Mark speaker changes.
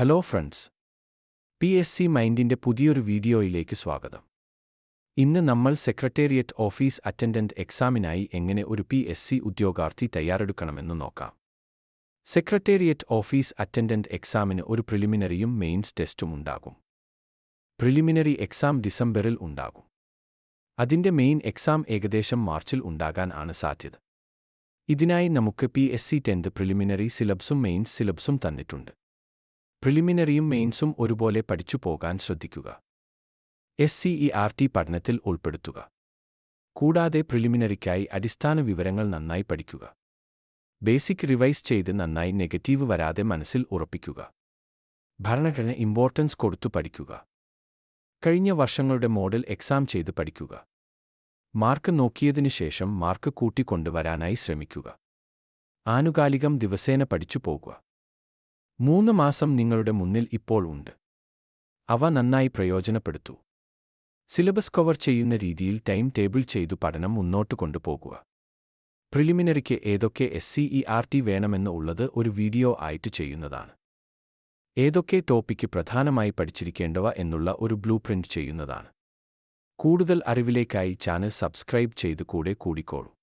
Speaker 1: Hello friends P S C മൈൻഡിന്റെ പുതിയൊരു വീഡിയോയിലേക്ക് സ്വാഗതം. ഇന്ന് നമ്മൾ സെക്രട്ടേറിയറ്റ് ഓഫീസ് അറ്റൻഡന്റ് എക്സാമിനായി എങ്ങനെ ഒരു പി എസ് സി ഉദ്യോഗാർത്ഥി തയ്യാറെടുക്കണമെന്ന് നോക്കാം. സെക്രട്ടേറിയറ്റ് ഓഫീസ് അറ്റൻഡന്റ് എക്സാമിന് ഒരു പ്രിലിമിനറിയും മെയിൻസ് ടെസ്റ്റും ഉണ്ടാകും. പ്രിലിമിനറി എക്സാം ഡിസംബറിൽ ഉണ്ടാകും. അതിന്റെ മെയിൻ എക്സാം ഏകദേശം മാർച്ചിൽ ഉണ്ടാകാൻ ആണ് സാധ്യത. ഇതിനായി നമുക്ക് P S C tenth preliminary സിലബ്സും mains സിലബ്സും തന്നിട്ടുണ്ട്. പ്രിലിമിനറിയും മെയിൻസും ഒരുപോലെ പഠിച്ചു പോകാൻ ശ്രദ്ധിക്കുക. S C E R T പഠനത്തിൽ ഉൾപ്പെടുത്തുക. കൂടാതെ പ്രിലിമിനറിക്കായി അടിസ്ഥാന വിവരങ്ങൾ നന്നായി പഠിക്കുക. ബേസിക് റിവൈസ് ചെയ്ത് നന്നായി നെഗറ്റീവ് വരാതെ മനസ്സിൽ ഉറപ്പിക്കുക. ഭരണഘടന ഇമ്പോർട്ടൻസ് കൊടുത്തു പഠിക്കുക. കഴിഞ്ഞ വർഷങ്ങളുടെ മോഡൽ എക്സാം ചെയ്ത് പഠിക്കുക. മാർക്ക് നോക്കിയതിനു ശേഷം മാർക്ക് കൂട്ടിക്കൊണ്ടുവരാനായി ശ്രമിക്കുക. ആനുകാലികം ദിവസേന പഠിച്ചു പോകുക. മൂന്ന് മാസം നിങ്ങളുടെ മുന്നിൽ ഇപ്പോൾ ഉണ്ട്. അവ നന്നായി പ്രയോജനപ്പെടുത്തൂ. സിലബസ് കവർ ചെയ്യുന്ന രീതിയിൽ ടൈം ടേബിൾ ചെയ്തു പഠനം മുന്നോട്ട് കൊണ്ടുപോകുക. പ്രിലിമിനറിക്ക് ഏതൊക്കെ S C E R T വേണമെന്ന് ഉള്ളത് ഒരു വീഡിയോ ആയിട്ട് ചെയ്യുന്നതാണ്. ഏതൊക്കെ ടോപ്പിക്ക് പ്രധാനമായി പഠിച്ചിരിക്കേണ്ടവ എന്നുള്ള ഒരു ബ്ലൂ പ്രിന്റ് ചെയ്യുന്നതാണ്. കൂടുതൽ അറിവിലേക്കായി ചാനൽ സബ്സ്ക്രൈബ് ചെയ്ത് കൂടെ കൂടിക്കോളൂ.